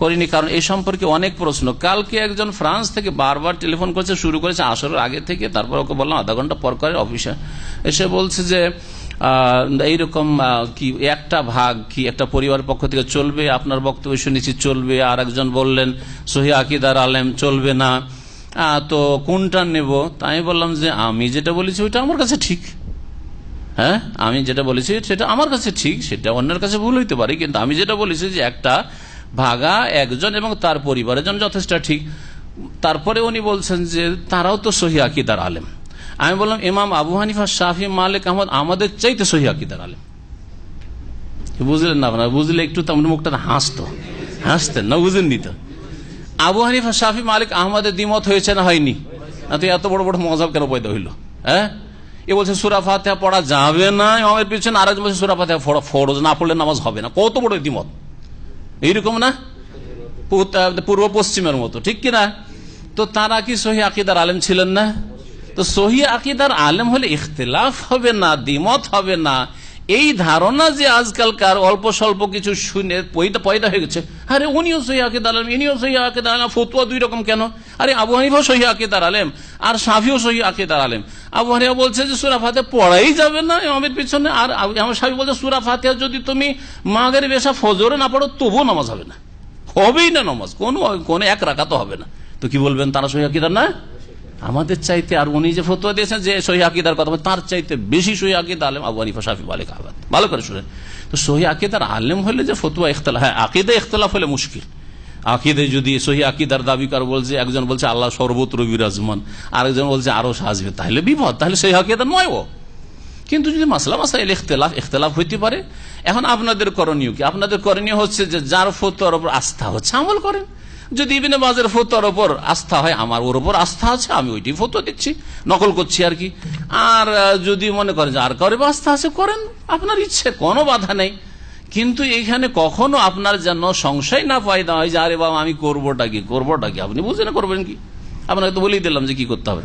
করিনি, কারণ এই সম্পর্কে অনেক প্রশ্ন। কালকে একজন ফ্রান্স থেকে বারবার টেলিফোন করছে, শুরু করেছে আসরের আগে থেকে, তারপর ওকে বললাম, আধা ঘণ্টা পর করে অফিসে। এসে বলছে যে এইরকম কি, একটা ভাগ কি একটা পরিবার পক্ষ থেকে চলবে, আপনার বক্তব্য শুনেছি, চলবে। আর একজন বললেন, সহি আকিদার আলেম, চলবে না। তো কোনটা নেব? তাই বললাম যে, আমি যেটা বলেছি, ওইটা আমার কাছে ঠিক। হ্যাঁ আমি যেটা বলেছি, সেটা আমার কাছে ঠিক, সেটা অন্যের কাছে ভুল হইতে পারে, কিন্তু আমি যেটা বলেছি যে, একটা ভাগা একজন এবং তার পরিবারের জন্য যথেষ্ট, ঠিক। তারপরে উনি বলছেন যে তারাও তো সহি আকিদার আলেম। আমি বললাম, ইমাম আবু হানিফা শাহি মালিক, আহমদ, আমাদের চাইতে সহি আকিদার আলেম। বুঝলেন না বুঝলে একটু তেমন মুখটা হাসতো। হাসতেন না, বুঝেননি তো। আবু হানিফা, শাফি, মালিক, আহমদের দ্বিমত হয়েছে না হয়নি? তো এত বড় বড় মজাব কেন পয়দা হইল? হ্যাঁ? এ বলছে, সুরা ফাতেহা পড়া যাবে না, ইমামের পিছনে আরেকজন বলছে, সুরা ফাতেহা ফড়- ফরজ না পড়লে নামাজ হবে না। কত বড় দ্বিমত। এইরকম না? পূর্ব পশ্চিমের মতো, ঠিক কিনা তো তারা কি সহি আকিদার আলেম ছিলেন না? তো সহি আকিদার আলেম হলে ইখতলাফ হবে না, দ্বিমত হবে না। এই ধারণা যে আজকালকার অল্প স্বল্প কিছু শুনে পয়দা হয়ে গেছে। আরে উনিও সহি আকিদার আলেম ইনিও সহি আকিদার আলেম ফতুয়া দুই রকম কেন? আরে আবু হানিফাও সহি আকিদার আলেম আর সাফিও সহি আকিদার আলেম আবু হানিফা বলছে যে সুরা ফাতে পড়াই যাবে না ইমামের পিছনে, আর আমার সাফি বলছে সুরা যদি তুমি মাগের বেশা ফজরে না পড়ো, তবুও নামাজ হবে না। হবেই না নামাজ, কোন কোন এক রাখা তো হবে না। তো কি বলবেন, তারা সহি আকিদার না? আমাদের চাইতে আর উনি যে ফতুয়া দিয়েছেন যে সহি আকিদার কথা, তার চাইতে বেশি সহি আকিদা আলেম আবু হানিফা, শাফি, মালিক, আহমদ। ভালো করে শুনেন। তো সহি আকিদার আলেম হলে যে ফতুয়া ইখতলাফ হ্যাঁ আকিদা ইখতলাফ হলে মুশকিল। আকিদে যদি সহি আকিদার দাবি কর বলছে, একজন বলছে, আল্লাহ সর্বত্র বিরাজমান। আরেকজন বলছে, আরও সাজবে। তাহলে বিপদ, তাহলে সহি আকিদা নয় ও। কিন্তু যদি মাসলা মাসাইল ইখতলাফ ইখতলাফ হইতে পারে। এখন আপনাদের করণীয় কি? আপনাদের করণীয় হচ্ছে যে যার ফতোয়ার উপর আস্থা হচ্ছে, আমল করেন। যদি ইবিনে মাজের ফতোয়ার ওপর আস্থা হয়, আমার ওর ওপর আস্থা আছে, আমি ওইটি ফতোয়া দিচ্ছি, নকল করছি আর কি। আর যদি মনে করেন আর কারও আস্থা আছে, করেন, আপনার ইচ্ছে, কোনো বাধা নেই। কিন্তু এখানে কখনো আপনার যেন সংশয় না পায়দা হয় যে, আরে বাবা, আমি করবোটা কি করবোটা কি? আপনি বুঝে না করবেন কি? আপনাকে তো বলেই দিলাম যে কি করতে হবে।